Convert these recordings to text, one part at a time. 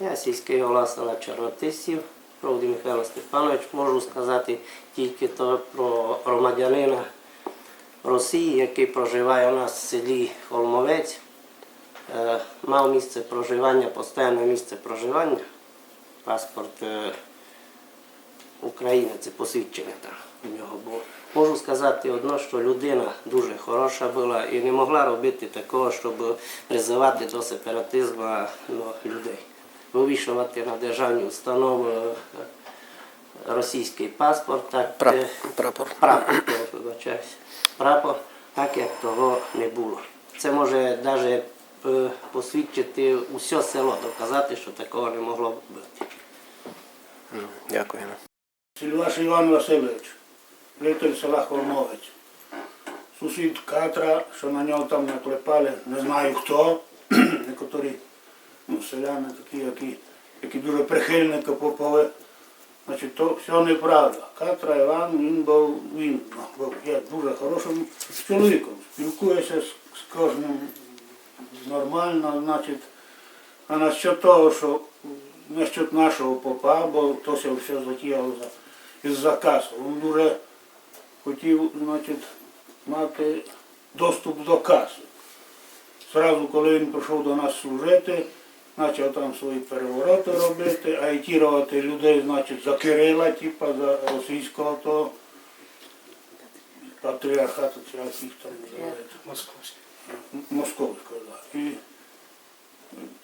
Я сільський голова села Чорнотисів, Провді Михайло Степанович, можу сказати тільки то про громадянина Росії, який проживає у нас в селі Холмовець. Е, Мав місце проживання, постійне місце проживання, паспорт е, України, це посвідчення там у нього було. Можу сказати одно, що людина дуже хороша була і не могла робити такого, щоб призивати до сепаратизму ну, людей. Вивішувати на державні установи е, російський паспорт, так Прап- е, прапор. прапор, прапор, так як того не було. Це може навіть посвідчити усе село, доказати, що такого не могло бути. Дякуємо. Сільваш Іван Васильович, житель села Холмовець. Сусід Катра, що на нього там наклепали, не знаю хто. Некоторі ну, селяни такі, які, які дуже прихильники попови. Значить, то все неправда. Катра Іван, він був, він був є дуже хорошим чоловіком. Спілкується з, з кожним нормально, значить. А насчет того, що насчет нашого попа, бо то все все затіяло за, із заказу. Він дуже хотів, значить, мати доступ до каси. Зразу, коли він прийшов до нас служити, почав там свої перевороти робити, агітувати людей, значить, за Кирила, типа за російського того патріархату, чи як їх там називають. Московський. Московського, да. І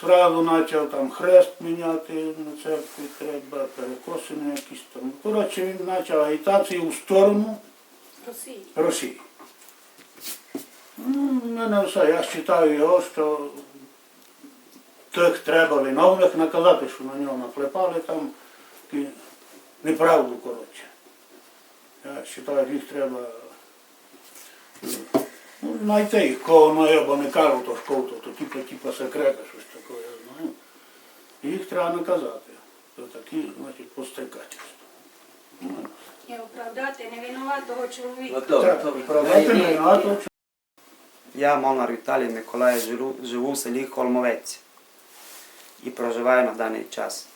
сразу почав там хрест міняти на церкві, треба, перекосини якісь там. Коротше, він почав агітацію у сторону Росії. Росії. Ну, в мене все, я вважаю його, що тих треба виновних наказати, що на нього наклепали там і неправду, коротше. Я вважаю, їх треба ну, знайти їх, кого на бо не кажу, то ж то, то типу, типу секрета, щось таке, я знаю. І їх треба наказати. За такі, значить, пострикательства. Ну, І оправдати невинуватого чоловіка. так, правдати не Я Молнар Віталій Миколаїв, живу в селі Холмовець і проживаю на даний час.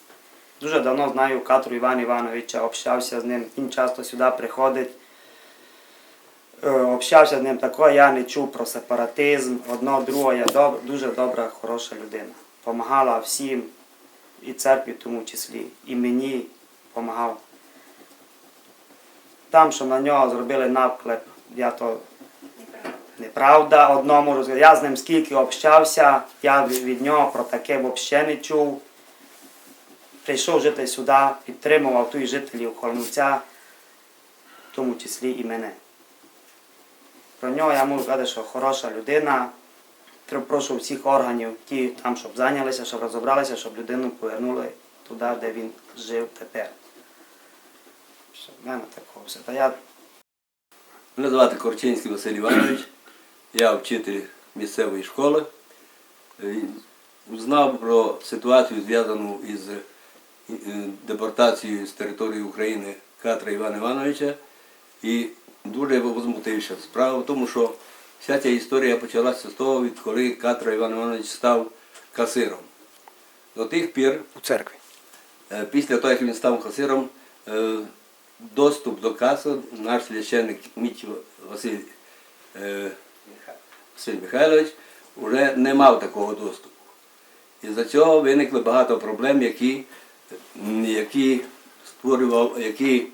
Дуже давно знаю Катру Івана Івановича, общався з ним, він часто сюди приходить. Е, Общався з ним також, я не чув про сепаратизм, одного, другого, я доб, дуже добра, хороша людина. Помагала всім, і церкві в тому числі, і мені допомагав. Там, що на нього зробили наклеп, я то Неправда. Одному роз... Я з ним скільки общався, я від нього про таке взагалі не чув. Прийшов жити сюди, підтримував тут жителів Холмця, в тому числі і мене. Про нього я можу сказати, що хороша людина. Прошу всіх органів, ті там, щоб зайнялися, щоб розібралися, щоб людину повернули туди, де він жив тепер. Що в мене такого все. Та я Мене звати Корчинський Василь Іванович, я вчитель місцевої школи. Е, Знав про ситуацію, зв'язану із е, депортацією з території України Катра Івана Івановича і дуже возмутився. Справа в тому, що вся ця історія почалася з того, відколи Катра Іван Іванович став касиром. До тих пір у церкві. Е, Після того, як він став касиром, е, доступ до каси наш священник Міч Василь, е, Василь Михайлович вже не мав такого доступу. І за цього виникли багато проблем, які, які створював, які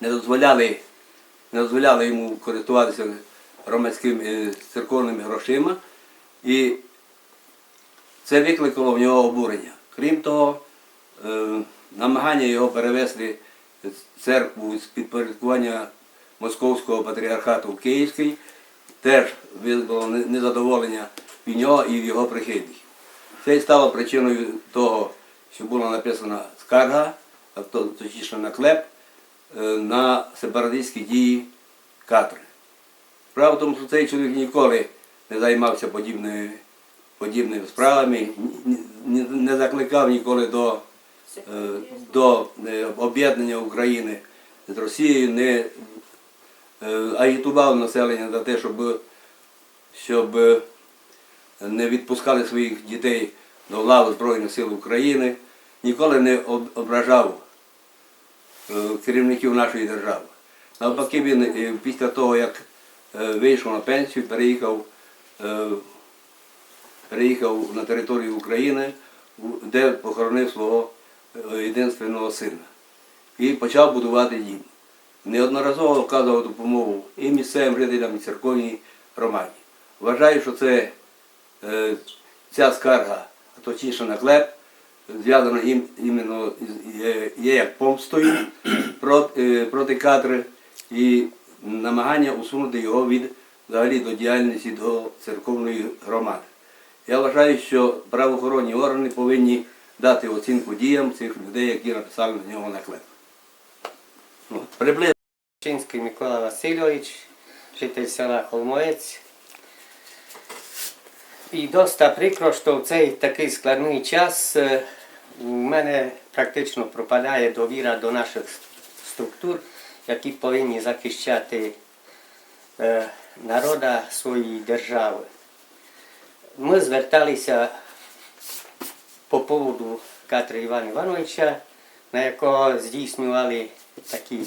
не дозволяли, не дозволяли йому користуватися громадськими е, церковними грошима. І це викликало в нього обурення. Крім того, е, намагання його перевести церкву з підпорядкування Московського патріархату в Київський теж визвало незадоволення від нього і в його прихильників. Це й стало причиною того, що була написана скарга, а то- точніше наклеп, е, на сепаратистські дії Катри. Справа в тому, що цей чоловік ніколи не займався подібними, подібними справами, не закликав ніколи до, е, до е, об'єднання України з Росією, не агітував населення за те, щоб, щоб е, не відпускали своїх дітей до лав Збройних сил України, ніколи не ображав е, керівників нашої держави. Навпаки, він е, після того, як е, вийшов на пенсію, переїхав, е, переїхав на територію України, де похоронив свого е, єдинственного сина. І почав будувати дім. Неодноразово оказував допомогу і місцевим жителям, і церковній громаді. Вважаю, що це е, ця скарга, а точніше наклеп, зв'язана ім, іменно є, як помстою проти, е, проти кадри і намагання усунути його від взагалі до діяльності до церковної громади. Я вважаю, що правоохоронні органи повинні дати оцінку діям цих людей, які написали на нього наклеп. Ну. Чинський Микола Васильович, житель села Холмоєць. І доста прикро, що в цей такий складний час е, у мене практично пропадає довіра до наших структур, які повинні захищати е, народа своєї держави. Ми зверталися по поводу Катри Івана Івановича, на якого здійснювали такі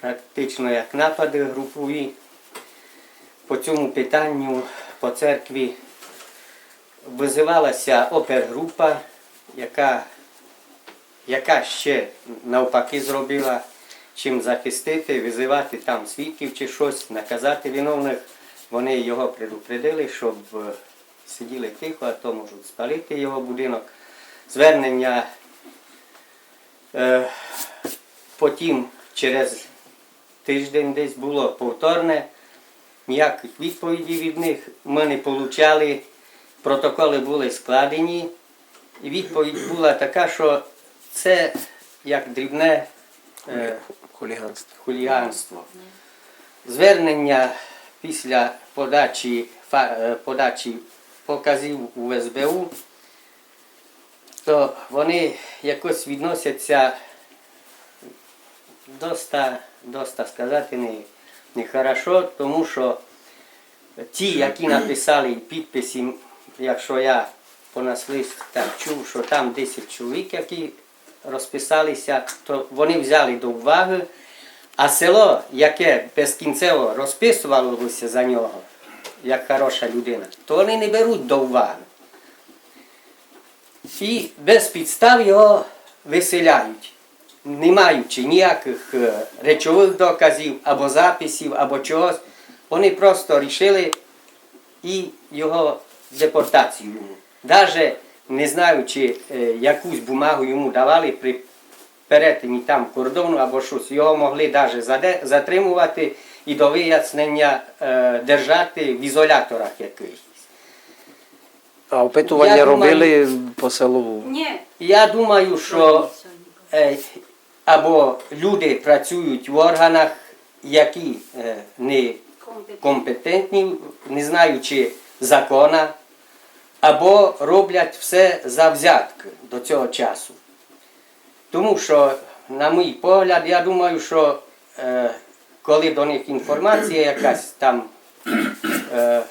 практично як напади групові. По цьому питанню по церкві визивалася опергрупа, яка, яка ще навпаки зробила, чим захистити, визивати там свідків чи щось, наказати виновних. Вони його предупредили, щоб е, сиділи тихо, а то можуть спалити його будинок. Звернення е, потім через тиждень десь було повторне, ніяких відповідей від них ми не отримали, протоколи були складені, і відповідь була така, що це як дрібне е, Хуліганство. хуліганство. Звернення після подачі, е, подачі показів у СБУ, то вони якось відносяться доста, доста сказати не, не хорошо, тому що ті, які написали підписи, якщо я по так чув, що там 10 чоловік, які розписалися, то вони взяли до уваги, а село, яке безкінцево розписувалося за нього, як хороша людина, то вони не беруть до уваги. І без підстав його виселяють, не маючи ніяких е, речових доказів або записів, або чогось. Вони просто рішили і його депортацію йому. Навіть не знаючи, е, якусь бумагу йому давали при перетині там кордону або щось, його могли навіть затримувати і до вияснення е, держати в ізоляторах якихось. А опитування думаю- робили по селу. Ні, Я думаю, що е, або люди працюють в органах, які е, не компетентні. компетентні, не знаючи закона, або роблять все за взятки до цього часу. Тому що, на мій погляд, я думаю, що е, коли до них інформація якась там е,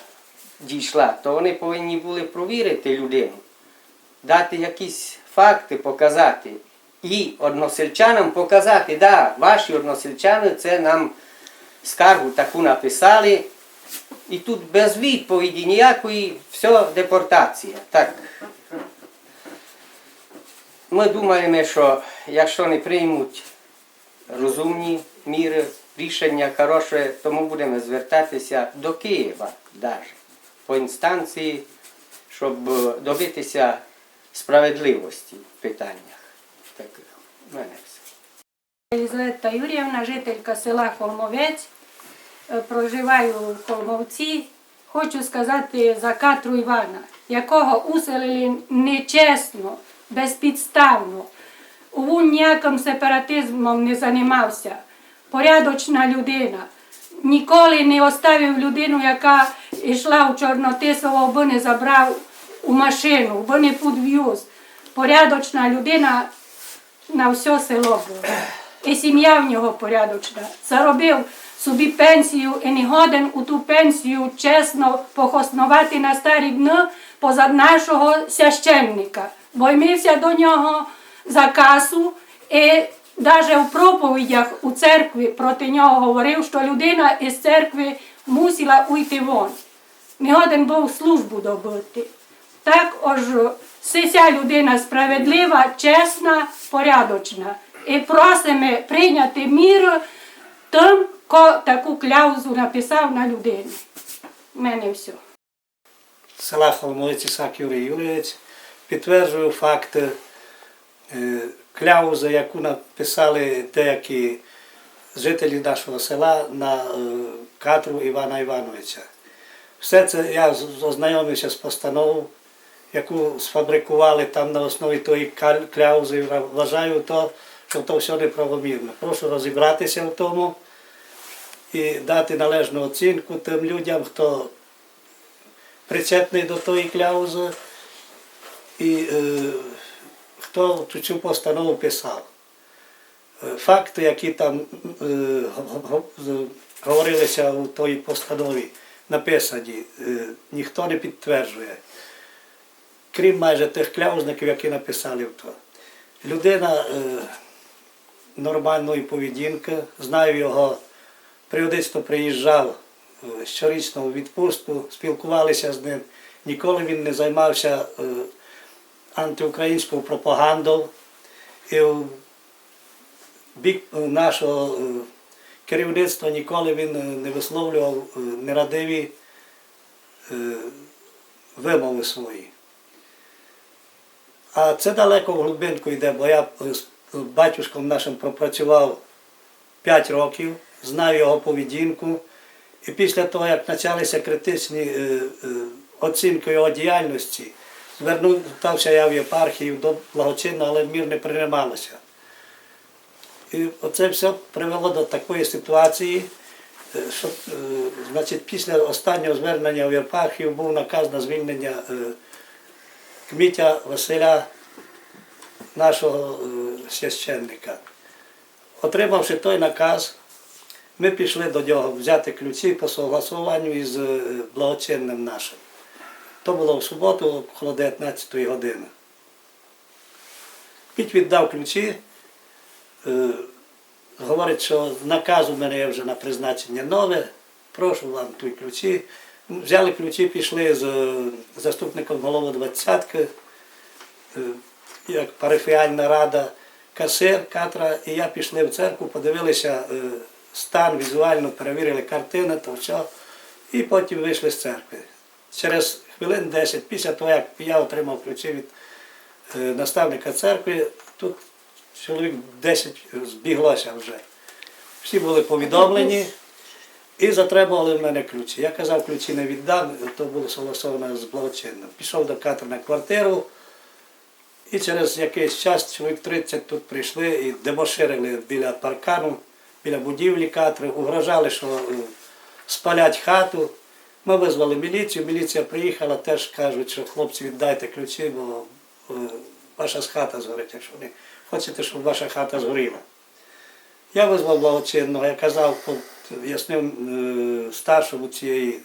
дійшла, то вони повинні були провірити людину, дати якісь факти, показати. І односельчанам показати, да, ваші односельчани це нам скаргу таку написали, і тут без відповіді ніякої, все депортація. Так. Ми думаємо, що якщо не приймуть розумні міри, рішення хороше, то ми будемо звертатися до Києва навіть по інстанції, щоб добитися справедливості в питаннях таких. У мене все. Єлизавета Юріївна, жителька села Холмовець, е, проживаю в Холмовці. Хочу сказати за Катру Івана, якого уселили нечесно, безпідставно. Він ніяким сепаратизмом не займався. Порядочна людина. Ніколи не оставив людину, яка йшла у Чорнотисово, би не забрав у машину, би не підвіз. Порядочна людина на все село було. І сім'я в нього порядочна. Заробив собі пенсію і не годен у ту пенсію чесно похоснувати на старі дні, позад нашого священника, бо ймився до нього за касу і навіть у проповідях у церкві проти нього говорив, що людина із церкви мусила уйти вон. Не годен був службу добити. Так ож си ця людина справедлива, чесна, порядочна. І просимо прийняти мір тим, хто таку кляузу написав на людину. У мене все. села Холмовиці Сак Юрій Юрійович підтверджую факт е, кляузи, яку написали деякі жителі нашого села на е, катру Івана Івановича. Все це я ознайомився з постановою, яку сфабрикували там на основі тої кляузи. Вважаю, то, що то все неправомірно. Прошу розібратися в тому і дати належну оцінку тим людям, хто причетний до тої кляузи і е, хто цю- постанову писав. Е, Факти, які там е, говорилися у тій постанові, написані, е, ніхто не підтверджує. Крім майже тих кляузників, які написали в то. Людина е, нормальної поведінки, знаю його, періодично приїжджав е, щорічно у відпустку, спілкувалися з ним. Ніколи він не займався е, антиукраїнською пропагандою. І в бік нашого е, керівництва ніколи він е, не висловлював е, нерадиві е, вимови свої. А це далеко в глибинку йде, бо я з батюшком нашим пропрацював 5 років, знаю його поведінку. І після того, як почалися критичні е, е, оцінки його діяльності, звернувся я в єпархію до благочинного, але мір не приймалося. І оце все привело до такої ситуації, е, що значить, після останнього звернення в єпархію був наказ на звільнення кмітя Василя, нашого е, священника. Отримавши той наказ, ми пішли до нього взяти ключі по согласуванню із е, благочинним нашим. То було в суботу, около 19 години. Піть віддав ключі, е, говорить, що наказ у мене є вже на призначення нове, прошу вам тут ключі. Взяли ключі, пішли з е, заступником голови двадцятки, е, як парафіальна рада, касир, катра, і я пішли в церкву, подивилися е, стан, візуально перевірили картини, то все, і потім вийшли з церкви. Через хвилин 10, після того, як я отримав ключі від наставника церкви, тут чоловік 10 збіглося вже. Всі були повідомлені і затребували в мене ключі. Я казав, ключі не віддам, то було согласовано з благочинним. Пішов до катри на квартиру, і через якийсь час чоловік 30 тут прийшли і дебоширили біля паркану, біля будівлі катри, угрожали, що е, спалять хату. Ми визвали міліцію, міліція приїхала, теж кажуть, що хлопці віддайте ключі, бо е, ваша хата згорить, якщо не хочете, щоб ваша хата згоріла. Я визвав благочинного, я казав, пояснив е, старшому цієї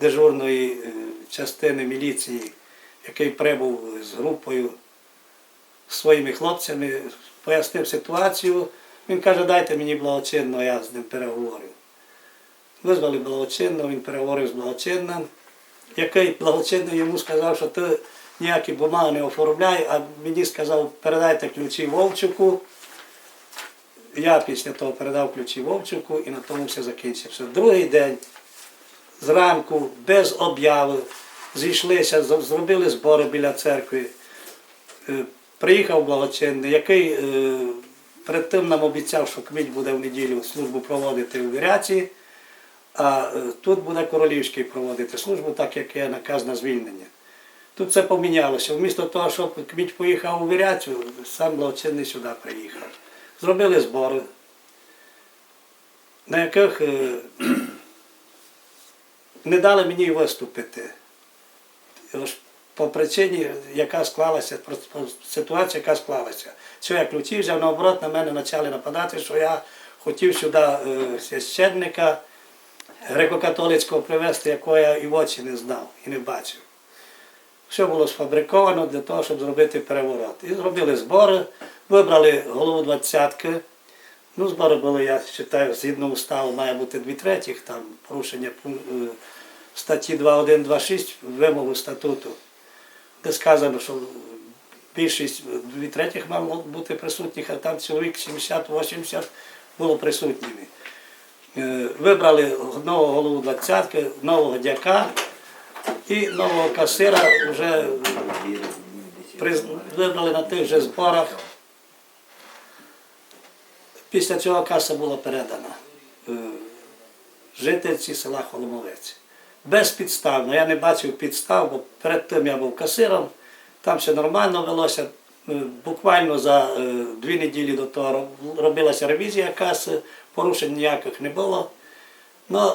дежурної е, частини міліції, який прибув з групою своїми хлопцями, пояснив ситуацію. Він каже, дайте мені благочинного, я з ним переговорю. Визвали благочинного, він переговорив з благочинним, який благочинний йому сказав, що ти ніякі бумаги не оформляй, а мені сказав, передайте ключі Вовчуку. Я після того передав ключі Вовчуку і на тому все закінчився. Другий день зранку, без обяви, зійшлися, зробили збори біля церкви. Е, Приїхав благочинний, який е, перед тим нам обіцяв, що кміть буде в неділю службу проводити у Віряці, а е, тут буде королівський проводити службу, так як є наказ на звільнення. Тут це помінялося. Вмісто того, щоб кміть поїхав у Віряцю, сам благочинний сюди приїхав. Зробили збори, на яких е, не дали мені виступити. По причині, яка склалася, ситуація, яка склалася. Що я ключі взяв, наоборот, на мене почали нападати, що я хотів сюди е, священника греко-католицького привезти, якого я і в очі не знав і не бачив. Все було сфабриковано для того, щоб зробити переворот. І зробили збори, вибрали голову двадцятки. Ну, збори були, я вважаю, згідно уставу має бути дві третіх, там порушення е, статті 2.1.2.6 вимогу статуту, де сказано, що більшість е, дві третіх мало бути присутніх, а там чоловік 70-80 було присутніми. Е, Вибрали нового голову двадцятки, нового дяка і нового касира вже вибрали на тих же зборах. Після цього каса була передана е, жительці села Холомовець. Безпідставно. Я не бачив підстав, бо перед тим я був касиром, там все нормально велося. Е, Буквально за е, дві неділі до того робилася ревізія каси, порушень ніяких не було. Ну,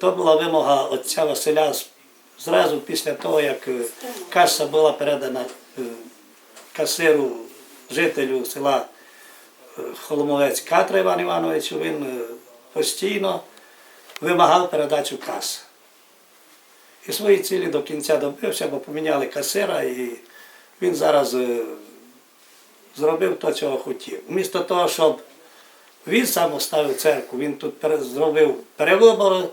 то була вимога отця Василя з- зразу після того, як е, каса була передана е, касиру, жителю села е, Холомовець Катра Іван Івановичу, він постійно вимагав передачу каси. І свої цілі до кінця добився, бо поміняли касира, і він зараз зробив те, чого хотів. Вмісто того, щоб він сам оставив церкву, він тут зробив перевибори,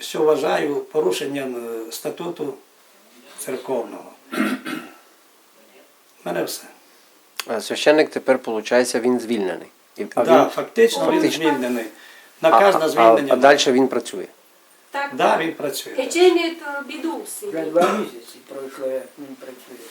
що вважаю порушенням е, статуту церковного. У мене все. А священник тепер, виходить, він звільнений. А да, він, фактично він звільнений. а, Наказ а, на а, звільнення. а далі він працює. Так, Да, він працює. е, біду в два місяці пройшло, як він працює.